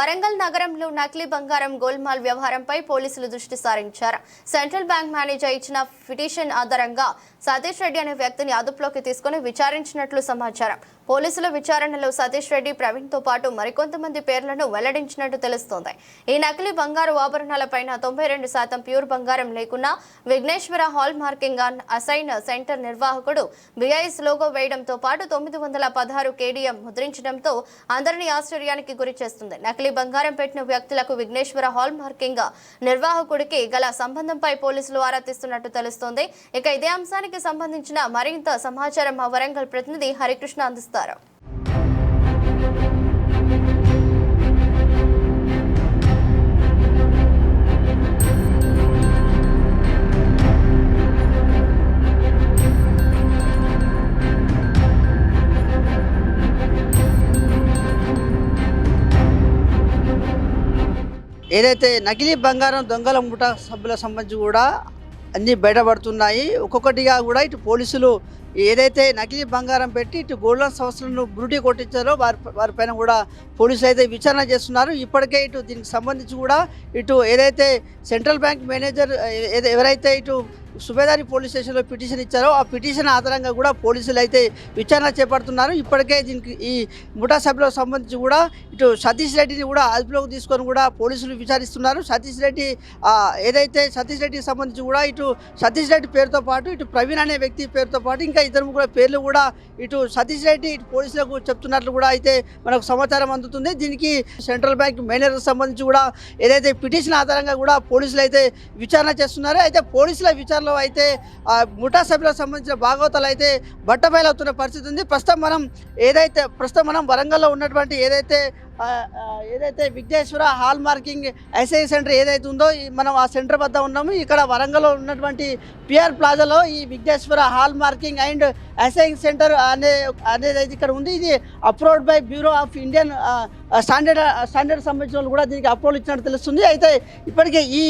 వరంగల్ నగరంలో నకిలీ బంగారం గోల్మాల్ వ్యవహారంపై పోలీసులు దృష్టి సారించారు. సెంట్రల్ బ్యాంక్ మేనేజర్ ఇచ్చిన పిటిషన్ ఆధారంగా సతీష్ రెడ్డి అనే వ్యక్తిని అదుపులోకి తీసుకుని విచారించినట్లు సమాచారం. పోలీసుల విచారణలో సతీష్ రెడ్డి ప్రవీణ్తో పాటు మరికొంతమంది పేర్లను వెల్లడించినట్టు తెలుస్తోంది. ఈ నకిలీ బంగారు ఆభరణాలపైన తొంభై రెండు శాతం ప్యూర్ బంగారం లేకున్నా Vighneshwara hall marking and assaying centre నిర్వాహకుడు బిఐఎస్ లోగో వేయడంతో పాటు తొమ్మిది వందల పదహారు కేడీఎం ముద్రించడంతో అందరినీ ఆశ్చర్యానికి గురి చేస్తుంది. నకిలీ బంగారం పెట్టిన వ్యక్తులకు విఘ్నేశ్వర హాల్ మార్కింగ్ నిర్వాహకుడికి గల సంబంధంపై పోలీసులు ఆరా తీస్తున్నట్టు తెలుస్తోంది. ఇక ఇదే అంశానికి సంబంధించిన మరింత సమాచారం మా వరంగల్ ప్రతినిధి హరికృష్ణ అందిస్తారు. ఏదైతే నకిలీ బంగారం దొంగల ముఠా సభ్యుల సంబంధించి కూడా అన్నీ బయటపడుతున్నాయి. ఒక్కొక్కటిగా కూడా ఇటు పోలీసులు ఏదైతే నకిలీ బంగారం పెట్టి ఇటు గోల్డెన్ సంస్థలను బురుడి కొట్టించారో వారి వారిపైన కూడా పోలీసులు అయితే విచారణ చేస్తున్నారు. ఇప్పటికే ఇటు దీనికి సంబంధించి కూడా ఇటు ఏదైతే సెంట్రల్ బ్యాంక్ మేనేజర్ ఎవరైతే ఇటు సుబేదారి పోలీస్ స్టేషన్లో పిటిషన్ ఇచ్చారో ఆ పిటిషన్ ఆధారంగా కూడా పోలీసులు అయితే విచారణ చేపడుతున్నారు. ఇప్పటికే దీనికి ఈ ముఠా సభ్యులకు సంబంధించి కూడా ఇటు సతీష్ రెడ్డిని కూడా అదుపులోకి తీసుకొని కూడా పోలీసులు విచారిస్తున్నారు. సతీష్ రెడ్డి ఏదైతే సతీష్ రెడ్డికి సంబంధించి కూడా ఇటు సతీష్ రెడ్డి పేరుతో పాటు ఇటు ప్రవీణ్ అనే వ్యక్తి పేరుతో పాటు ఇంకా ఇద్దరు ముగ్గురు పేర్లు కూడా ఇటు సతీష్ రెడ్డి ఇటు పోలీసులకు చెప్తున్నట్లు కూడా అయితే మనకు సమాచారం అందుతుంది. దీనికి సెంట్రల్ బ్యాంక్ మేనేజర్కి సంబంధించి కూడా ఏదైతే పిటిషన్ ఆధారంగా కూడా పోలీసులు అయితే విచారణ చేస్తున్నారు. అయితే పోలీసుల విచారణ విచారణలో అయితే ఆ, ముఠా సభ్యులకు సంబంధించిన భాగవతాలు అయితే బట్టబయలవుతున్న పరిస్థితి ఉంది. ప్రస్తుతం మనం ఏదైతే ప్రస్తుతం మనం వరంగల్లో ఉన్నటువంటి ఏదైతే ఏదైతే Vighneshwara hall marking SI centre ఏదైతే ఉందో మనం ఆ సెంటర్ వద్ద ఉన్నాము. ఇక్కడ వరంగల్లో ఉన్నటువంటి పిఆర్ ప్లాజాలో ఈ Vighneshwara hall marking and assaying centre అనే అనేది అయితే ఇక్కడ ఉంది. ఇది approved by bureau of Indian standard standard సంబంధించిన వాళ్ళు కూడా దీనికి అప్రూవల్ ఇచ్చినట్టు తెలుస్తుంది. అయితే ఇప్పటికే ఈ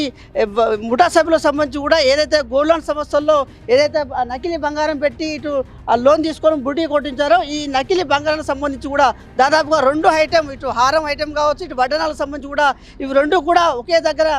ముఠా సభ్యులకు సంబంధించి కూడా ఏదైతే గోల్డ్ లోన్ సంస్థల్లో ఏదైతే నకిలీ బంగారం పెట్టి ఇటు ఆ లోన్ తీసుకొని బుటీ కొట్టించారు ఈ నకిలీ బంగారానికి సంబంధించి కూడా దాదాపుగా రెండు ఐటెం ఇటు హారం ఐటెం కావచ్చు ఇటు వడ్డనాలకు సంబంధించి కూడా ఇవి రెండు కూడా ఒకే దగ్గర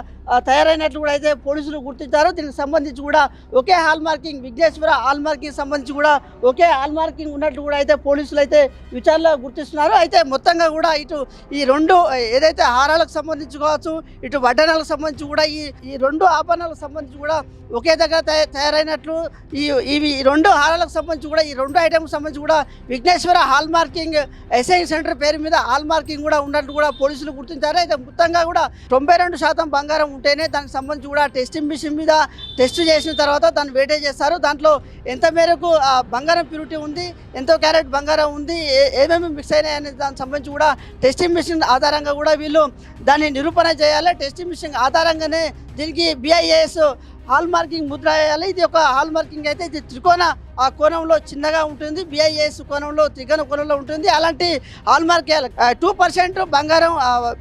తయారైనట్లు కూడా అయితే పోలీసులు గుర్తించారు. దీనికి సంబంధించి కూడా ఒకే hall marking Vighneshwara hall marking సంబంధించి కూడా ఒకే హాల్ మార్కింగ్ ఉన్నట్లు కూడా అయితే పోలీసులు అయితే విచారణలో గుర్తిస్తున్నారు. అయితే మొత్తంగా కూడా ఇటు ఈ రెండు ఏదైతే హారాలకు సంబంధించి కావచ్చు ఇటు వడ్డనాలకు సంబంధించి కూడా ఈ ఈ రెండు ఆభరణాలకు సంబంధించి కూడా ఒకే దగ్గర తయారైనట్లు ఈ ఇవి ఈ రెండు హారాలకు సంబంధించి కూడా ఈ రెండు ఐటమ్కి సంబంధించి కూడా Vighneshwara hall marking SI centre పేరు మీద హాల్ మార్కింగ్ కూడా ఉన్నట్టు కూడా పోలీసులు గుర్తించారు. అయితే మొత్తంగా కూడా తొంభై రెండు శాతం బంగారం ఉంటేనే దానికి సంబంధించి కూడా టెస్టింగ్ మిషన్ మీద టెస్ట్ చేసిన తర్వాత దాన్ని వేటేజ్ చేస్తారు. దాంట్లో ఎంత మేరకు ఆ బంగారం ప్యూరిటీ ఉంది ఎంతో క్యారెట్ బంగారం ఉంది ఏ- ఏమేమి మిక్స్ అయినాయి అనే దానికి సంబంధించి కూడా టెస్టింగ్ మిషన్ ఆధారంగా కూడా వీళ్ళు దాన్ని నిరూపణ చేయాలి. టెస్టింగ్ మిషన్ ఆధారంగానే దీనికి బిఐఏఎస్ హాల్ మార్కింగ్ ముద్ర వేయాలి. ఇది ఒక హాల్ మార్కింగ్ అయితే ఇది త్రికోణ ఆ కోణంలో చిన్నగా ఉంటుంది. బిఐఎస్ కోణంలో త్రికోణ కోణంలో ఉంటుంది. అలాంటి హాల్మార్క్ టూ పర్సెంట్ బంగారం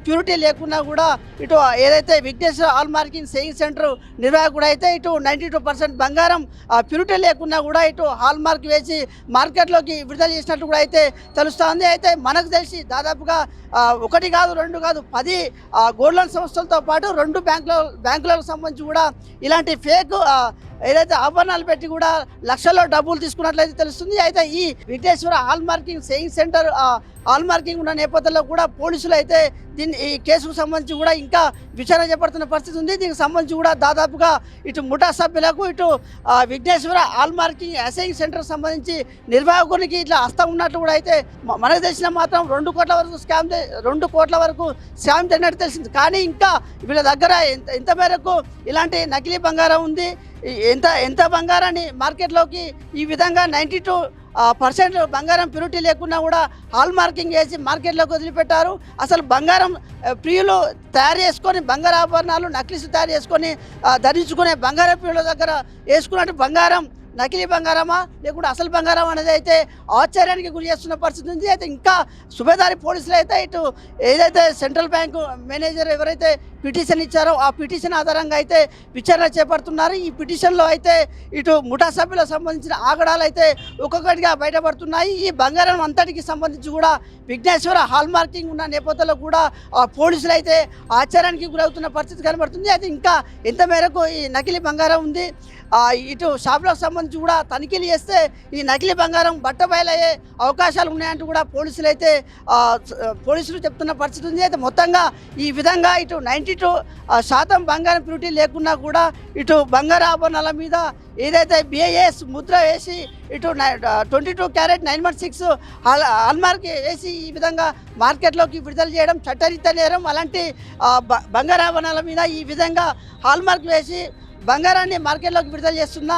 ప్యూరిటీ లేకున్నా కూడా ఇటు ఏదైతే విఘ్నేశ్వర హాల్మార్కింగ్ సేయింగ్ సెంటర్ నిర్వాహకుడు అయితే ఇటు నైంటీ టూ పర్సెంట్ బంగారం ప్యూరిటీ లేకున్నా కూడా ఇటు హాల్మార్క్ వేసి మార్కెట్లోకి విడుదల చేసినట్టు కూడా అయితే తెలుస్తోంది. అయితే మనకు తెలిసి దాదాపుగా ఒకటి కాదు రెండు కాదు పది ఆ, గోల్డ్ లోన్ సంస్థలతో పాటు రెండు బ్యాంకుల బ్యాంకులకు సంబంధించి కూడా ఇలాంటి ఫేక్ ఏదైతే ఆభరణాలు పెట్టి కూడా లక్షల్లో డబ్బులు తీసుకున్నట్లయితే తెలుస్తుంది. అయితే ఈ Vighneshwara hall marking assaying centre ఆ, హాల్ మార్కింగ్ ఉన్న నేపథ్యంలో కూడా పోలీసులు అయితే దీన్ని ఈ కేసుకు సంబంధించి కూడా ఇంకా విచారణ చేపడుతున్న పరిస్థితి ఉంది. దీనికి సంబంధించి కూడా దాదాపుగా ఇటు ముఠా సభ్యులకు ఇటు Vighneshwara hall marking assaying centre సంబంధించి నిర్వాహకునికి ఇట్లా హస్తం ఉన్నట్టు కూడా అయితే మనకు తెలిసిన మాత్రం రెండు కోట్ల వరకు స్కామ్ రెండు కోట్ల వరకు స్కామ్ జరిగినట్టు తెలిసింది కానీ ఇంకా వీళ్ళ దగ్గర ఎంత ఎంత మేరకు ఇలాంటి నకిలీ బంగారం ఉంది. ఎంత ఎంత బంగారాన్ని మార్కెట్లోకి ఈ విధంగా నైంటీ టూ పర్సెంట్ బంగారం ప్యూరిటీ లేకున్నా కూడా హాల్ మార్కింగ్ వేసి మార్కెట్లోకి వదిలిపెట్టారు. అసలు బంగారం ప్రియులు తయారు చేసుకొని బంగారు ఆభరణాలు నక్లీస్ తయారు చేసుకొని ధరించుకునే బంగారం ప్రియుల దగ్గర వేసుకున్నట్టు బంగారం నకిలీ బంగారమా? లేకుంటే అసలు బంగారం అనేది అయితే ఆశ్చర్యానికి గురి చేస్తున్న పరిస్థితి ఉంది. అయితే ఇంకా సుబేదారి పోలీసులు అయితే ఇటు ఏదైతే సెంట్రల్ బ్యాంకు మేనేజర్ ఎవరైతే పిటిషన్ ఇచ్చారో ఆ పిటిషన్ ఆధారంగా అయితే విచారణ చేపడుతున్నారు. ఈ పిటిషన్లో అయితే ఇటు ముఠా సభ్యులకు సంబంధించిన ఆగడాలు అయితే ఒక్కొక్కటిగా బయటపడుతున్నాయి. ఈ బంగారం అంతటికి సంబంధించి కూడా విఘ్నేశ్వర హాల్ మార్కింగ్ ఉన్న నేపథ్యంలో కూడా ఆ పోలీసులు అయితే ఆచారానికి గురవుతున్న పరిస్థితి కనబడుతుంది. అయితే ఇంకా ఎంత మేరకు ఈ నకిలీ బంగారం ఉంది? ఇటు షాపులకు సంబంధించి కూడా తనిఖీలు చేస్తే ఈ నకిలీ బంగారం బట్టబయలయ్యే అవకాశాలు ఉన్నాయంటూ కూడా పోలీసులు అయితే పోలీసులు చెప్తున్న పరిస్థితి ఉంది. అయితే మొత్తంగా ఈ విధంగా ఇటు నైన్టీ ఇటు శాతం బంగారం ప్యూరిటీ లేకున్నా కూడా ఇటు బంగారు ఆభరణాల మీద ఏదైతే బిఐఎస్ ముద్ర వేసి ఇటు twenty two carat nine one six hallmark వేసి ఈ విధంగా మార్కెట్లోకి విడుదల చేయడం చట్టరీత్యా నేరం. అలాంటి బంగారాభరణాల బ- మీద ఈ విధంగా హాల్మార్క్ వేసి బంగారాన్ని మార్కెట్లోకి విడుదల చేస్తున్న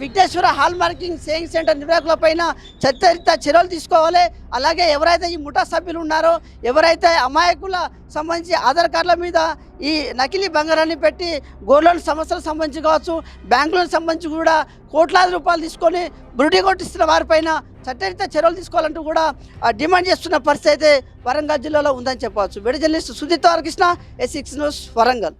Vighneshwara hall marking assaying centre నిర్వాహకుల పైన చట్టరీత్యా చర్యలు తీసుకోవాలి. అలాగే ఎవరైతే ఈ ముఠా సభ్యులు ఉన్నారో ఎవరైతే అమాయకుల సంబంధించి ఆధార్ కార్డుల మీద ఈ నకిలీ బంగారాన్ని పెట్టి గోల్డ్ లోన్ సమస్యలకు సంబంధించి కావచ్చు బ్యాంకులకు సంబంధించి కూడా కోట్లాది రూపాయలు తీసుకొని బురుడి కొట్టిస్తున్న వారిపైన చట్టరిత చర్యలు తీసుకోవాలంటూ కూడా డిమాండ్ చేస్తున్న పరిస్థితి అయితే వరంగల్ జిల్లాలో ఉందని చెప్పవచ్చు. విడి journalist Sujith Krishna S six news Warangal.